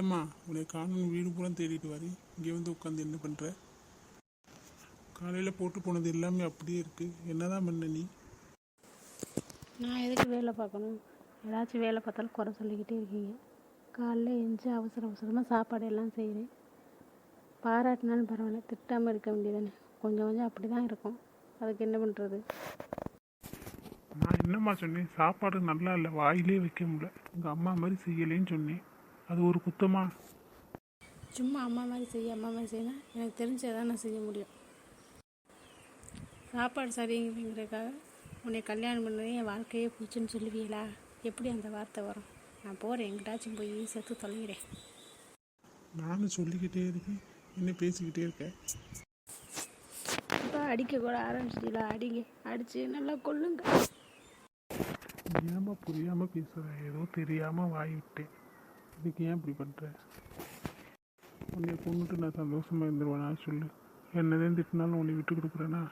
ஏம்மா உன்னை காணும் வீடு பூரா தேடிட்டு வரி இங்கே வந்து உட்காந்து என்ன பண்ணுற காலையில் போட்டு போனது எல்லாமே அப்படியே இருக்குது என்னதான் பண்ண நீ? நான் எதுக்கு வேலை பார்க்கணும்? ஏதாச்சும் வேலை பார்த்தாலும் குறை சொல்லிக்கிட்டே இருக்கீங்க. காலைல எழுந்துச்சி அவசர அவசரமாக சாப்பாடு எல்லாம் செய்கிறேன் பாராட்டினாலும் பரவாயில்ல திட்டாமல் இருக்க வேண்டியதானே கொஞ்சம் கொஞ்சம் அப்படி தான் இருக்கும். அதுக்கு என்ன பண்ணுறது நான் என்னம்மா சொன்னேன்? சாப்பாடு நல்லா இல்லை வாயிலே வைக்க முடியல. உங்கள் அம்மா மாதிரி செய்யலேன்னு சொன்னேன். அது ஒரு குத்தமா? சும்மா அம்மா மாதிரி செய்ய அம்மா மாதிரி செய்யணும் எனக்கு தெரிஞ்சதான் நான் செய்ய முடியும். சாப்பாடு சரிங்கிறதுக்காக உன்னை கல்யாணம் பண்ணதே என் வாழ்க்கையே போச்சுன்னு சொல்லுவீங்களா? எப்படி அந்த வார்த்தை வரும்? நான் போகிறேன் எங்கிட்டாச்சும் போய் செத்து தொலைகிறேன். நானும் சொல்லிக்கிட்டே இருக்கேன் என்ன பேசிக்கிட்டே இருக்கேன். இப்போ அடிக்க கூட ஆரம்பிச்சிட்டீங்களா அடிங்க அடித்து நல்லா கொல்லுங்க. ஏமா புரியாமல் பேசுகிற ஏதோ தெரியாமல் வாய் விட்டேன். இதுக்கு ஏன் இப்படி பண்ணுற உன்னை கொண்டுட்டு நான் சந்தோஷமாக இருந்துருவேனா? சொல்லு. என்னதான் திட்டினாலும் உன்னை விட்டு கொடுக்குறேன்னா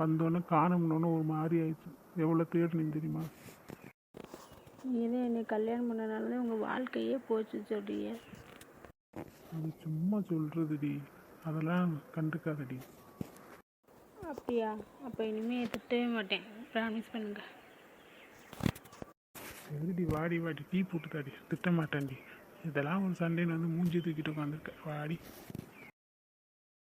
வந்தோடனே காணமுன்னோன்னு ஒரு மாதிரி ஆயிடுச்சு. எவ்வளோ தேடினேன் தெரியுமா? நீங்கள் தான் என்னை கல்யாணம் பண்ணனால தான் உங்கள் வாழ்க்கையே போச்சு சொல்றீங்க அது சும்மா சொல்கிறதுடி அதெல்லாம் கண்டுக்காதடி அப்படியா? அப்போ இனிமேல் திட்டவே மாட்டேன். ப்ராமிஸ் பண்ணுங்க. எழுதி வாடி வாடி டீ போட்டு தாடி திட்டமாட்டாண்டி இதெல்லாம் ஒரு சண்டேன்னு வந்து மூஞ்சி தூக்கிட்டு உட்காந்துருக்க வாடி.